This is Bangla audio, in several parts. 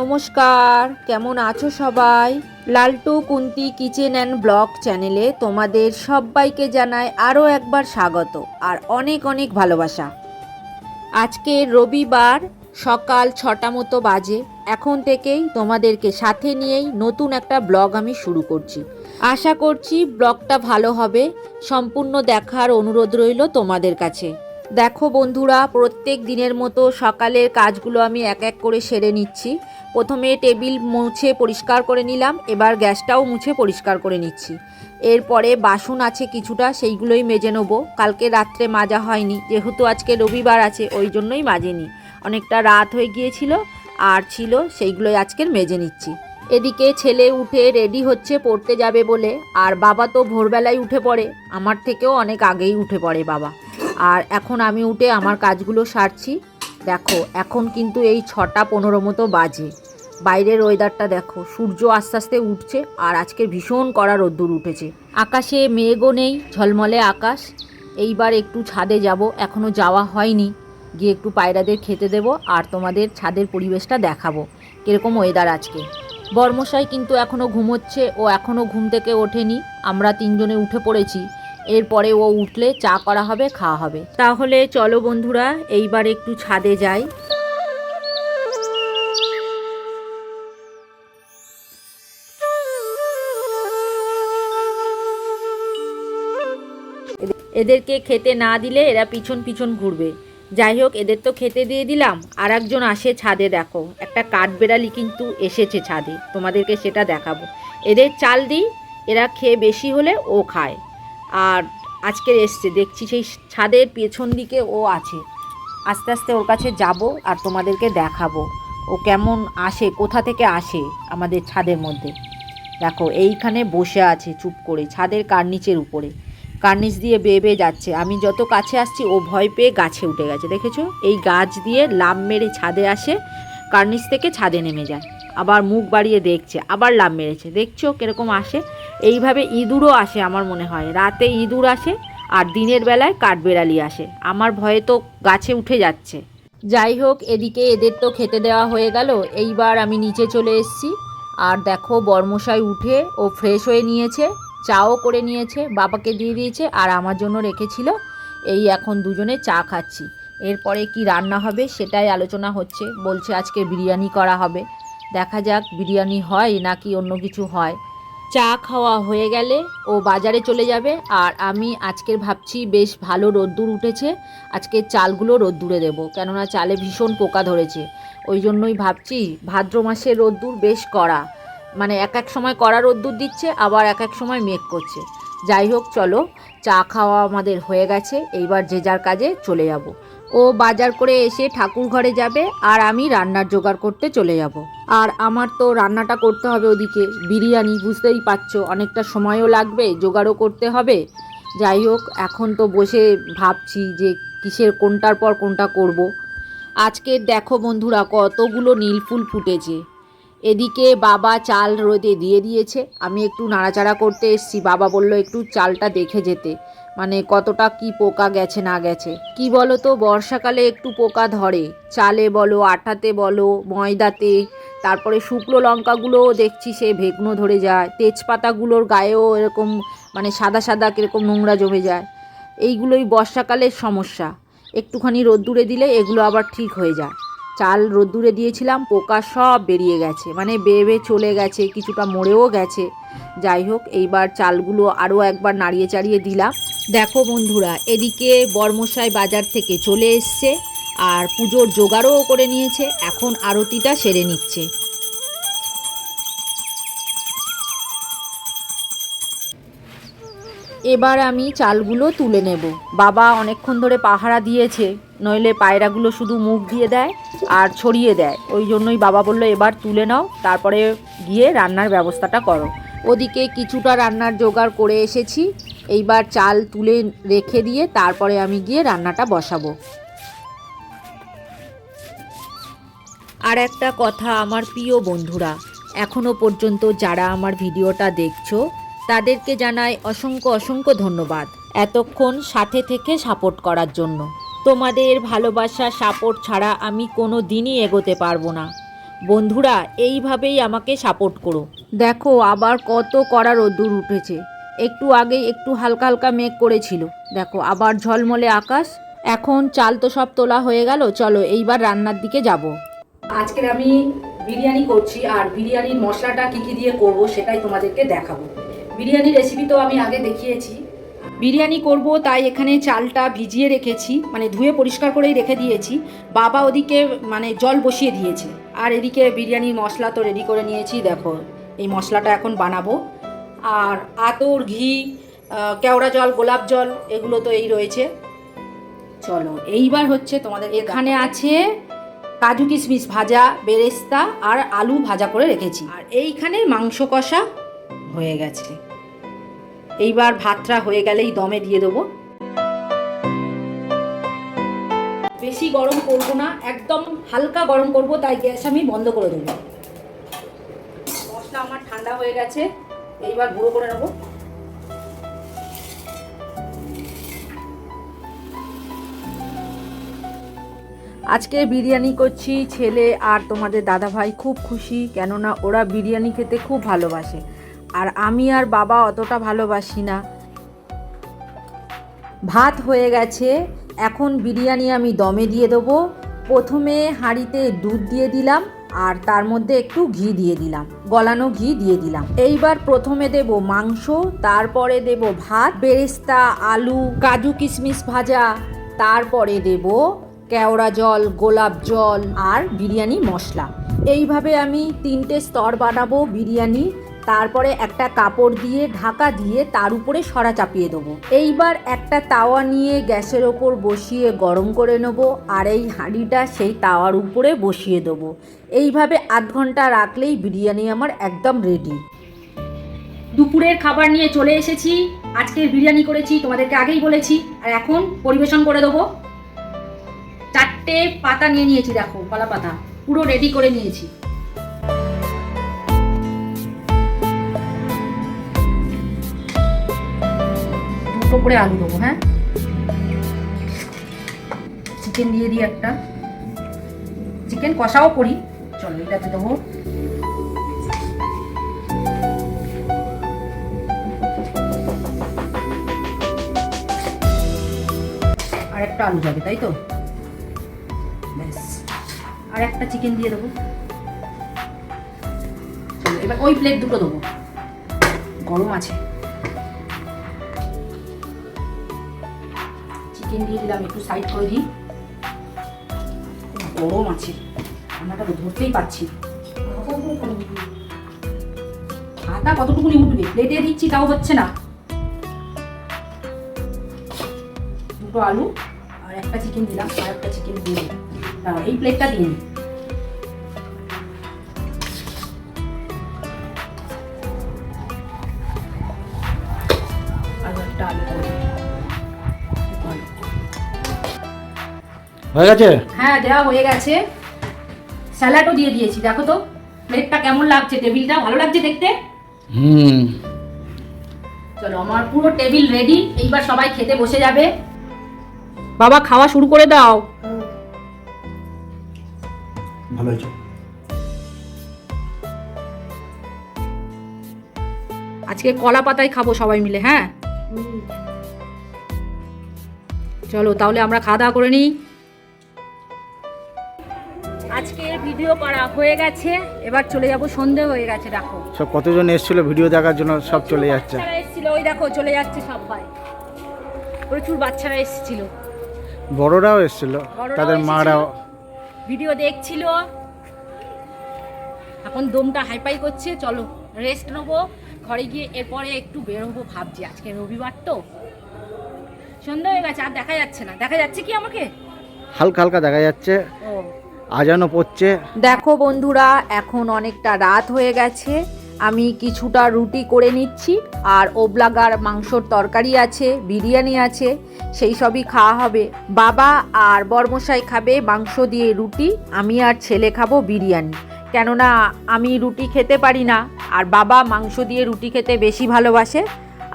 নমস্কার, কেমন আছো সবাই? Laltu Kunti kitchen and blog চ্যানেলে তোমাদের সবাইকে জানাই আরও একবার স্বাগত আর অনেক অনেক ভালোবাসা। আজকে রবিবার, সকাল ছটা মতো বাজে। এখন থেকেই তোমাদেরকে সাথে নিয়েই নতুন একটা ব্লগ আমি শুরু করছি। আশা করছি ব্লগটা ভালো হবে। সম্পূর্ণ দেখার অনুরোধ রইল তোমাদের কাছে। দেখো বন্ধুরা, প্রত্যেক দিনের মতো সকালের কাজগুলো আমি এক এক করে সেরে নিচ্ছি। প্রথমে টেবিল মুছে পরিষ্কার করে নিলাম, এবার গ্যাসটাও মুছে পরিষ্কার করে নিচ্ছি। এরপরে বাসন আছে কিছুটা, সেইগুলোই মেজে নেব। কালকে রাত্রে মাজা হয়নি, যেহেতু আজকে রবিবার আছে, ওই জন্যই মাজেনি। অনেকটা রাত হয়ে গিয়েছিল, আর ছিল, সেইগুলোই আজকের মেজে নিচ্ছি। এদিকে ছেলে উঠে রেডি হচ্ছে, পড়তে যাবে বলে। আর বাবা তো ভোরবেলায় উঠে পড়ে, আমার থেকেও অনেক আগেই উঠে পড়ে বাবা। আর এখন আমি উঠে আমার কাজগুলো সারছি। দেখো, এখন কিন্তু এই ছটা পনেরো মতো বাজে। বাইরের ওয়েদারটা দেখো, সূর্য আস্তে আস্তে উঠছে আর আজকে ভীষণ কড়া রোদ্দুর উঠেছে। আকাশে মেঘও নেই, ঝলমলে আকাশ। এইবার একটু ছাদে যাব এখনও যাওয়া হয়নি। গিয়ে একটু পায়রাদের খেতে দেবো আর তোমাদের ছাদের পরিবেশটা দেখাবো, কীরকম ওয়েদার আজকে। বর্মশাই কিন্তু এখনও ঘুমোচ্ছে, ও এখনও ঘুম থেকে ওঠেনি। আমরা তিনজনে উঠে পড়েছি। এরপরে ও উঠলে চা করা হবে, খাওয়া হবে। তাহলে চলো বন্ধুরা, এইবার একটু ছাদে যাই। এদেরকে খেতে না দিলে এরা পিছন পিছন ঘুরবে। যাই হোক, এদের তো খেতে দিয়ে দিলাম। আর একজন আসে ছাদে, দেখো। একটা কাঠবেড়ালি কিন্তু এসেছে ছাদে। তোমাদেরকে সেটা দেখাবো। এদের চাল দিই, এরা খেয়ে বেশি হলে ও খায়। আর আজকে এসছে, দেখছি সেই ছাদের পেছন দিকে ও আছে। আস্তে আস্তে ওর কাছে যাব আর তোমাদেরকে দেখাবো। ও কেমন আসে, কোথা থেকে আসে আমাদের ছাদের মধ্যে। দেখো, এইখানে বসে আছে চুপ করে, ছাদের কার্নিচের উপরে। কার্নিচ দিয়ে বেয়ে বেয়ে যাচ্ছে। আমি যত কাছে আসছি, ও ভয় পেয়ে গাছে উঠে গেছে, দেখেছ? এই গাছ দিয়ে লাভ মেরে ছাদে আসে, কার্নিচ থেকে ছাদে নেমে যায়। আবার মুখ বাড়িয়ে দেখছে, আবার লাভ মেরেছে। দেখছ কীরকম আসে? এইভাবে ইঁদুরও আসে আমার মনে হয়। রাতে ইঁদুর আসে আর দিনের বেলায় কাঠবেড়ালি আসে। আমার ভয়ে তো গাছে উঠে যাচ্ছে। যাই হোক, এদিকে এদের তো খেতে দেওয়া হয়ে গেল। এইবার আমি নিচে চলে এসেছি। আর দেখো, বর্মশাই উঠে ও ফ্রেশ হয়ে নিয়েছে, চাও করে নিয়েছে, বাবাকে দিয়ে দিয়েছে আর আমার জন্য রেখেছিল। এই এখন দুজনে চা খাচ্ছি। এরপরে কি রান্না হবে সেটাই আলোচনা হচ্ছে। বলছে আজকে বিরিয়ানি করা হবে। দেখা যাক বিরিয়ানি হয় নাকি অন্য কিছু হয়। চা খাওয়া হয়ে গেলে ও বাজারে চলে যাবে আর আমি আজকের ভাবছি বেশ ভালো রোদ্দুর উঠেছে, আজকে চালগুলো রোদ্দুরে দেবো, কেননা চালে ভীষণ পোকা ধরেছে। ওই জন্যই ভাবছি ভাদ্র মাসে রোদ্দুর বেশ কড়া মানে এক এক সময় কড়া রোদ্দুর দিচ্ছে, আবার এক এক সময় মেঘ করছে। যাই হোক, চলো, চা খাওয়া আমাদের হয়ে গেছে, এইবার যে যার কাজে চলে যাব। ও বাজার করে এসে ঠাকুর ঘরে যাবে আর আমি রান্নার জোগাড় করতে চলে যাব। আর আমার তো রান্নাটা করতে হবে ওদিকে। বিরিয়ানি বুঝতেই পারছ, অনেকটা সময়ও লাগবে, জোগাড়ও করতে হবে। যাই হোক, এখন তো বসে ভাবছি যে কিসের কোনটার পর কোনটা করব। আজকে দেখো বন্ধুরা, কতগুলো নীল ফুল ফুটেছে। এদিকে বাবা চাল রোদে দিয়ে দিয়েছে। আমি একটু নাড়াচাড়া করতে এসছি। বাবা বলল, একটু চালটা দেখে যেতে। মানে কতটা কি পোকা গেছে না গেছে। কি বলো তো বর্ষাকালে একটু পোকা ধরে। চালে বলো, আটাতে বলো, ময়দাতে। তারপরে শুকনো লঙ্কাগুলোও দেখছি সে ভেগ্নো ধরে যায়। তেজপাতাগুলোর গায়েও এরকম মানে সাদা সাদা কীরকম নোংরা জমে যায়। এইগুলোই বর্ষাকালের সমস্যা। একটুখানি রোদ্দুরে দিলে এগুলো আবার ঠিক হয়ে যায়। চাল রোদ্দুরে দিয়েছিলাম, পোকা সব বেরিয়ে গেছে মানে বেয়ে চলে গেছে, কিছুটা মরেও গেছে। যাই হোক, এইবার চালগুলো আরও একবার নাড়িয়ে চাড়িয়ে দিলাম। দেখো বন্ধুরা, এদিকে বর্মশাই বাজার থেকে চলে এসছে, আর পুজোর জোগাড়ও করে নিয়েছে, এখন আরতিটা সেরে নিচ্ছে। এবার আমি চালগুলো তুলে নেব। বাবা অনেকক্ষণ ধরে পাহারা দিয়েছে। নইলে পায়রাগুলো শুধু মুখ দিয়ে দেয় আর ছড়িয়ে দেয়। ওই জন্যই বাবা বলল, এবার তুলে নাও, তারপরে গিয়ে রান্নার ব্যবস্থাটা করো। ওদিকে কিছুটা রান্নার জোগাড় করে এসেছি। এইবার চাল তুলে রেখে দিয়ে তারপরে আমি গিয়ে রান্নাটা বসাবো। আর একটা কথা আমার প্রিয় বন্ধুরা এখনও পর্যন্ত যারা আমার ভিডিওটা দেখছ, তাদেরকে জানাই অসংখ্য অসংখ্য ধন্যবাদ এতক্ষণ সাথে থেকে সাপোর্ট করার জন্য। তোমাদের ভালোবাসা সাপোর্ট ছাড়া আমি কোনো দিনই এগোতে পারব না। বন্ধুরা এইভাবেই আমাকে সাপোর্ট করো। দেখো আবার কত কড়া রোদ্দুর উঠেছে। একটু আগে একটু হালকা হালকা মেঘ করেছিল। দেখো আবার ঝলমলে আকাশ। এখন চাল তো সব তোলা হয়ে গেল চলো এইবার রান্নার দিকে যাব। আজকের আমি বিরিয়ানি করছি আর বিরিয়ানির মশলাটা কি কি দিয়ে করব সেটাই তোমাদেরকে দেখাবো। বিরিয়ানির রেসিপি তো আমি আগে দেখিয়েছি। বিরিয়ানি করব, তাই এখানে চালটা ভিজিয়ে রেখেছি মানে ধুয়ে পরিষ্কার করেই রেখে দিয়েছি। বাবা ওদিকে মানে জল বসিয়ে দিয়েছে। আর এদিকে বিরিয়ানির মশলা তো রেডি করে নিয়েছি, দেখো। এই মশলাটা এখন বানাবো। আর আতর, ঘি কেওড়া জল, গোলাপ জল, এগুলো তো এই রয়েছে। চলো, এইবার হচ্ছে তোমাদের, এখানে আছে কাজু কিশমিশ ভাজা, বেরেস্তা আর আলু ভাজা করে রেখেছি। আর এইখানে মাংস কষা হয়ে গেছে। এইবার ভাতটা হয়ে গেলেই দমে দিয়ে দেবো। বেশি গরম করব না, একদম হালকা গরম করব, তাই গ্যাস আমি বন্ধ করে দেবো। মশলা আমার ঠান্ডা হয়ে গেছে, এইবার গুঁড়ো করে নেব। আজকে বিরিয়ানি করছি, ছেলে আর তোমাদের দাদা ভাই খুব খুশি, কেননা ওরা বিরিয়ানি খেতে খুব ভালোবাসে। আর আমি আর বাবা অতটা ভালোবাসি না। ভাত হয়ে গেছে, এখন বিরিয়ানি আমি দমে দিয়ে দেবো। প্রথমে হাঁড়িতে দুধ দিয়ে দিলাম, আর তার মধ্যে একটু ঘি দিয়ে দিলাম, গলানো ঘি দিয়ে দিলাম। এইবার প্রথমে দেব মাংস, তারপরে দেব ভাত, বেরেস্তা, আলু, কাজু কিশমিশ ভাজা, তারপরে দেব কেওড়া জল, গোলাপ জল আর বিরিয়ানি মশলা। এইভাবে আমি তিনটে স্তর বানাবো বিরিয়ানি। তারপরে একটা কাপড় দিয়ে ঢাকা দিয়ে তার উপরে সরা চাপিয়ে দেবো। এইবার একটা তাওয়া নিয়ে গ্যাসের ওপর বসিয়ে গরম করে নেব আর এই হাঁড়িটা সেই তাওয়ার উপরে বসিয়ে দেবো। এইভাবে আধ ঘণ্টা রাখলেই বিরিয়ানি আমার একদম রেডি দুপুরের খাবার নিয়ে চলে এসেছি। আজকের বিরিয়ানি করেছি, তোমাদেরকে আগেই বলেছি। আর এখন পরিবেশন করে দেবো। চারটে পাতা নিয়ে নিয়েছি, দেখো, কলা পাতা। পুরো রেডি করে নিয়েছি। করে আলু দেবো হ্যাঁ? চিকেন দিয়ে দিই একটা। চিকেন কষাও করি। চলো এটাতে দেবো। আর একটা আলু যাবে তাই তো? ব্যাস। আর একটা চিকেন দিয়ে দেবো। এবার ওই প্লেট দুটো দেবো। গরম আছে। চিকেন দিয়ে দিলাম একটু সাইড করে দিই গরম আছে রান্নাটা ধরতেই পাচ্ছি হাতা কতটুকুনি উঠবে? প্লেটে দিচ্ছি, তাও হচ্ছে না। দুটো আলু আর একটা চিকেন দিলাম, আর একটা চিকেন দিয়ে দিলাম। এই প্লেটটা দিয়ে নিই আর একটা আলু হয়ে গেছে? হ্যাঁ দেওয়া হয়ে গেছে। স্যালাডও দিয়ে দিয়েছি দেখো তো। প্লেটটা কেমন লাগছে? টেবিলটা ভালো লাগছে দেখতে? হুম। চলো আমার পুরো টেবিল রেডি এইবার সবাই খেতে বসে যাবে। বাবা খাওয়া শুরু করে দাও। ভালো হয়েছে। আজকে কলা পাতায় খাব সবাই মিলে হ্যাঁ? চলো তাহলে আমরা খাওয়া দাওয়া করে নিই। করা হয়ে গেছে এবার চলে যাব সন্ধে হয়ে গেছে দেখো। সব কতজন এসেছিল ভিডিও দেখার জন্য? সব চলে যাচ্ছে। এসেছিল ওই দেখো চলে যাচ্ছে সবাই প্রচুর বাচ্চারা এসেছিল। বড়রাও এসেছিল তাদের মারাও। ভিডিও দেখছিল। এখন দমটা হাইপাই করছে চলো রেস্ট নেব। ঘরে গিয়ে এরপরে একটু বের হব ভাবছি আজকে রবিবার তো। সন্ধ্যা হয়ে গেছে আর দেখা যাচ্ছে না। দেখা যাচ্ছে কি আমাকে? হালকা হালকা দেখা যাচ্ছে। ও আজানও পড়ছে। দেখো বন্ধুরা, এখন অনেকটা রাত হয়ে গেছে। আমি কিছুটা রুটি করে নিচ্ছি, আর ওবলাগার মাংসর তরকারি আছে, বিরিয়ানি আছে, সেই সবই খাওয়া হবে। বাবা আর বর্মশাই খাবে মাংস দিয়ে রুটি, আমি আর ছেলে খাব বিরিয়ানি। কেননা আমি রুটি খেতে পারি না, আর বাবা মাংস দিয়ে রুটি খেতে বেশি ভালোবাসে।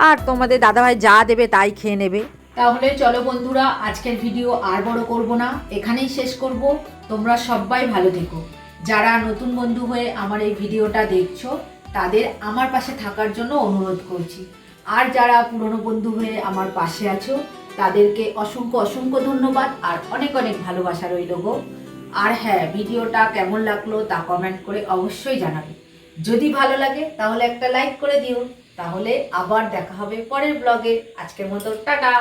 আর তোমাদের দাদাভাই যা দেবে তাই খেয়ে নেবে। তাহলে চলো বন্ধুরা, আজকের ভিডিও আর বড় করব না। এখানেই শেষ করব। তোমরা সবাই ভালো থেকো। যারা নতুন বন্ধু হয়ে আমার এই ভিডিওটা দেখছ, তাদের আমার পাশে থাকার জন্য অনুরোধ করছি। আর যারা পুরনো বন্ধু হয়ে আমার পাশে আছো, তাদেরকে অসংখ্য অসংখ্য ধন্যবাদ আর অনেক অনেক ভালোবাসা রইল গো। আর হ্যাঁ ভিডিওটা কেমন লাগল তা কমেন্ট করে অবশ্যই জানাবে। যদি ভালো লাগে, তাহলে একটা লাইক করে দিও। তাহলে আবার দেখা হবে পরের ব্লগে আজকের মতো, টাটা!